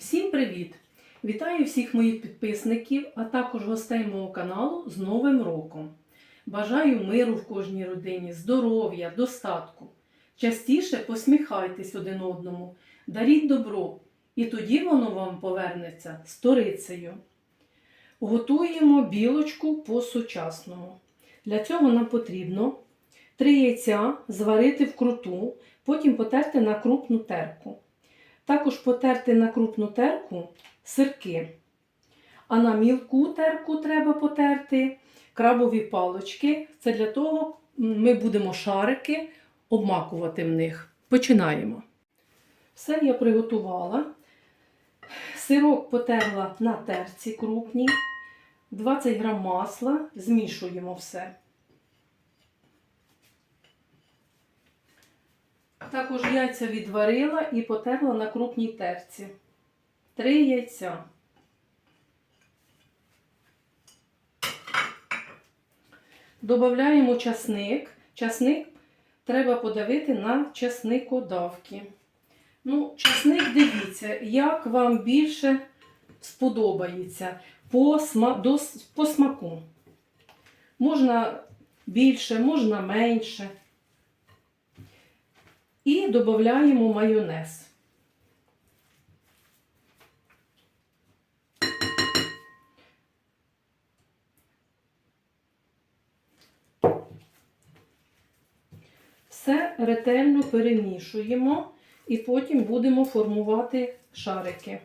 Всім привіт! Вітаю всіх моїх підписників, а також гостей мого каналу з Новим роком. Бажаю миру в кожній родині, здоров'я, достатку. Частіше посміхайтесь один одному, даріть добро, і тоді воно вам повернеться сторицею. Готуємо білочку по-сучасному. Для цього нам потрібно 3 яйця зварити вкруту, потім потерти на крупну терку. Також потерти на крупну терку сирки. А на мілку терку треба потерти крабові палочки. Це для того ми будемо шарики обмакувати в них. Починаємо. Все я приготувала. Сирок потерла на терці крупній, 20 грам масла, змішуємо все. Також яйця відварила і потерла на крупній терці. Три яйця. Додаємо часник. Часник треба подавити на часникодавки. Ну, часник дивіться, як вам більше сподобається по, сма... до... по смаку. Можна більше, можна менше. І додаємо майонез. Все ретельно перемішуємо і потім будемо формувати шарики.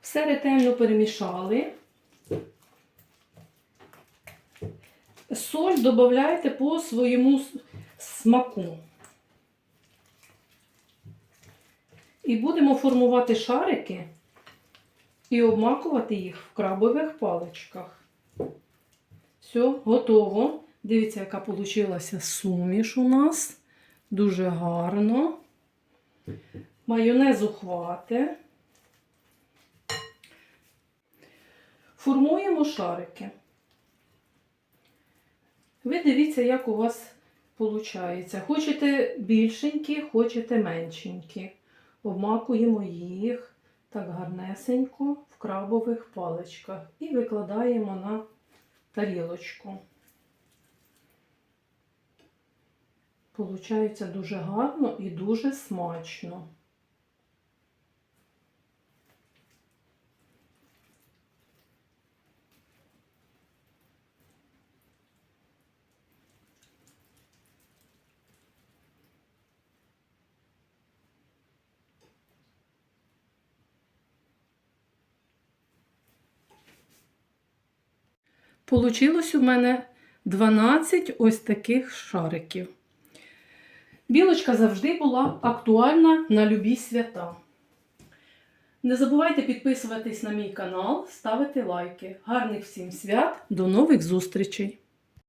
Все ретельно перемішали. Соль додавайте по своєму смаку. І будемо формувати шарики і обмакувати їх в крабових паличках. Все, готово. Дивіться, яка вийшла суміш у нас. Дуже гарно. Майонезу хвати. Формуємо шарики. Ви дивіться, як у вас виходить. Хочете більшенькі, хочете меншенькі. Обмакуємо їх так гарнесенько в крабових паличках і викладаємо на тарілочку. Получається дуже гарно і дуже смачно. Получилось у мене 12 ось таких шариків. Білочка завжди була актуальна на любі свята. Не забувайте підписуватись на мій канал, ставити лайки. Гарних всім свят, до нових зустрічей!